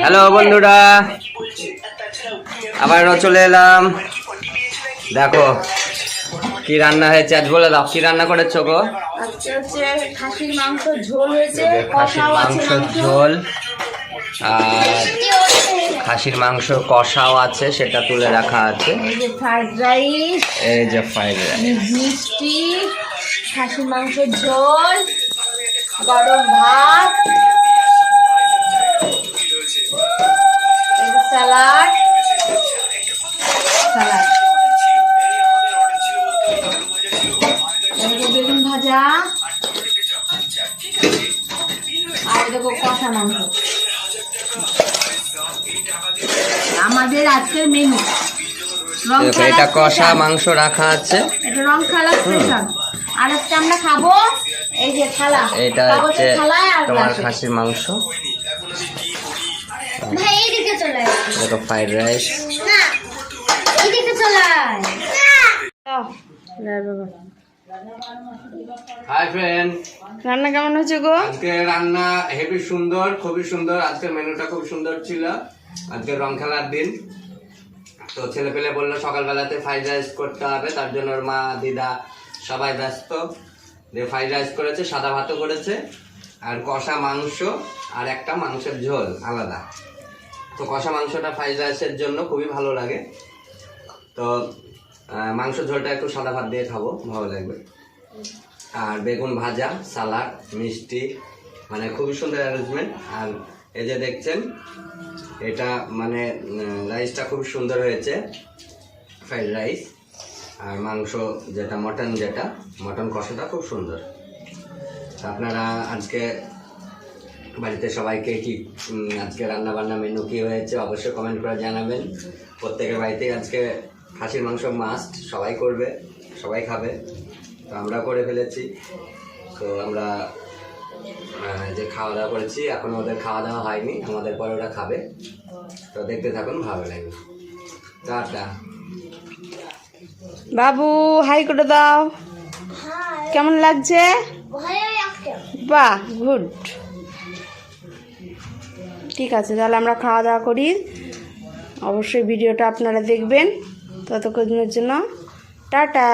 Hello বন্ধুরা। আবারও চলে এলাম। দেখো কি রান্না হয়েছে? আজ বলে দাও কি রান্না করেছ গো? খাসির মাংস ঝোল হয়েছে আর খাসির মাংস কষাও আছে সেটা তুলে রাখা আছে। এই যে ফ্রাইড রাইস মিষ্টি খাসির মাংস ঝোল গরম ভাত এই যে স্যালাড স্যালাড এই যে বেগুন ভাজা আর দেখো কষা মাংস। আমাদের আজকের মেনু খেলা এটা কষা মাংস রাখা আছে। এটা রং খেলা স্পেশাল আর আজকে আমরা খাব এই যে থালা। এটা হচ্ছে তোমার খাসির মাংস। ভাই এইদিকে চলে দেখো ফ্রাইড রাইস না এইদিকে চলে বাবা। হাই ফ্রেন্ড রান্না কেমন হয়েছে গো? আজকে রান্না হেভি সুন্দর খুবই সুন্দর। আজকের মেনুটা খুব সুন্দর ছিল। আজকে রং খেলার দিন। তো ছেলে পেলে বলল সকালবেলাতে ফ্রাইড রাইস করতে হবে তার জন্য ওর মা দিদা সবাই ব্যস্ত। দিয়ে ফ্রাইড রাইস করেছে সাদা ভাতও করেছে আর কষা মাংস আর একটা মাংসের ঝোল আলাদা। তো কষা মাংসটা ফ্রাইড রাইসের জন্য খুবই ভালো লাগে। তো মাংস ঝোলটা একটু সাদা ভাত দিয়ে খাব, ভালো লাগবে। আর বেগুন ভাজা সালাড মিষ্টি মানে খুবই সুন্দর অ্যারেঞ্জমেন্ট আর এই যে দেখছেন, এটা মানে রাইসটা খুব সুন্দর হয়েছে ফ্রাইড রাইস আর মাংস যেটা, মটন যেটা, মটন কষাটা খুব সুন্দর। আপনারা আজকে বাড়িতে সবাইকে কি আজকে রান্না বান্না মেনু কি হয়েছে, অবশ্যই কমেন্ট করে জানাবেন। প্রত্যেকের বাড়িতেই আজকে খাসির মাংস মাস্ট সবাই করবে সবাই খাবে। তো আমরা করে ফেলেছি। তো আমরা যে খাওয়া দাওয়া করেছি এখনও ওদের খাওয়া দাওয়া হয়নি আমাদের পরে ওরা খাবে। তো দেখতে থাকুন ভালো লাগবে। টাটা। বাবু হাই করে দাও। কেমন লাগছে। বাহ গুড। ঠিক আছে তাহলে আমরা খাওয়া দাওয়া করি। অবশ্যই ভিডিওটা আপনারা দেখবেন। ততক্ষণের জন্য টাটা